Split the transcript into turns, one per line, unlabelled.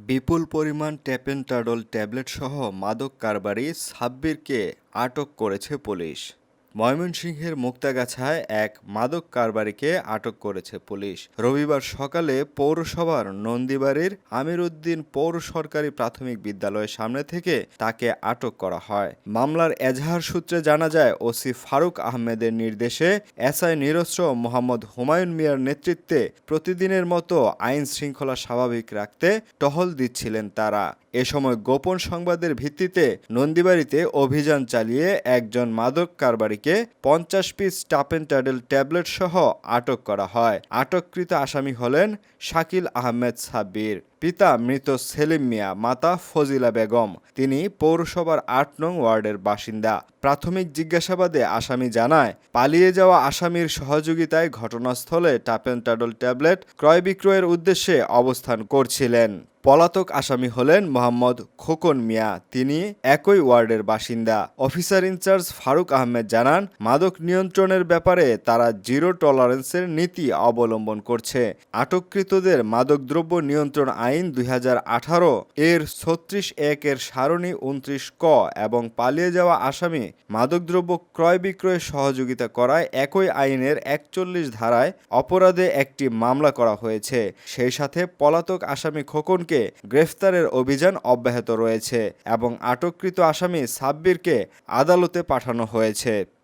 বিপুল পরিমাণ ট্যাপেন্টাডল ট্যাবলেটসহ মাদক কারবারি সাব্বিরকে আটক করেছে পুলিশ। ময়মনসিংহের মুক্তাগাছায় এক মাদক কারবারিকে আটক করেছে পুলিশ। রবিবার সকালে পৌরসভার নন্দীবাড়ির আমির উদ্দিন পৌর সরকারি প্রাথমিক বিদ্যালয়ের সামনে থেকে তাকে আটক করা হয়। মামলার এজাহার সূত্রে জানা যায়, ওসি ফারুক আহমেদের নির্দেশে এসআই নিরস্ত্র মোহাম্মদ হুমায়ুন মিয়ার নেতৃত্বে প্রতিদিনের মতো আইন শৃঙ্খলা স্বাভাবিক রাখতে টহল দিচ্ছিলেন তারা। এ সময় গোপন সংবাদের ভিত্তিতে নন্দীবাড়িতে অভিযান চালিয়ে একজন মাদক কারবারিকে পঞ্চাশ পিস টাপেন্টাডেল ট্যাবলেট সহ আটক করা হয়। আটককৃত আসামি হলেন শাকিল আহমেদ সাব্বির। পিতা মৃত সেলিম মিয়া, মাতা ফজিলা বেগম। তিনি পৌরসভার আট নং ওয়ার্ডের বাসিন্দা। প্রাথমিক জিজ্ঞাসাবাদে আসামি জানায়, পালিয়ে যাওয়া আসামির সহযোগিতায় ঘটনাস্থলে টাপেন্টাডল ট্যাবলেট ক্রয় বিক্রয়ের উদ্দেশ্যে অবস্থান করছিলেন। পলাতক আসামি হলেন মোহাম্মদ খোকন মিয়া। তিনি একই ওয়ার্ডের বাসিন্দা। অফিসার ইনচার্জ ফারুক আহমেদ জানান, মাদক নিয়ন্ত্রণের ব্যাপারে তারা জিরো টলারেন্সের নীতি অবলম্বন করছে। আটককৃতদের মাদকদ্রব্য নিয়ন্ত্রণ আইন দুই হাজার আঠারো এর ছত্রিশ একের সারণী উনত্রিশ ক এবং পালিয়ে যাওয়া আসামি মাদকদ্রব্য ক্রয় বিক্রয়ে সহযোগিতা করায় একই আইনের একচল্লিশ ধারায় অপরাধে একটি মামলা করা হয়েছে। সেই সাথে পলাতক আসামি খোকনকে গ্রেফতারের অভিযান অব্যাহত রয়েছে এবং আটককৃত আসামি সাব্বিরকে আদালতে পাঠানো হয়েছে।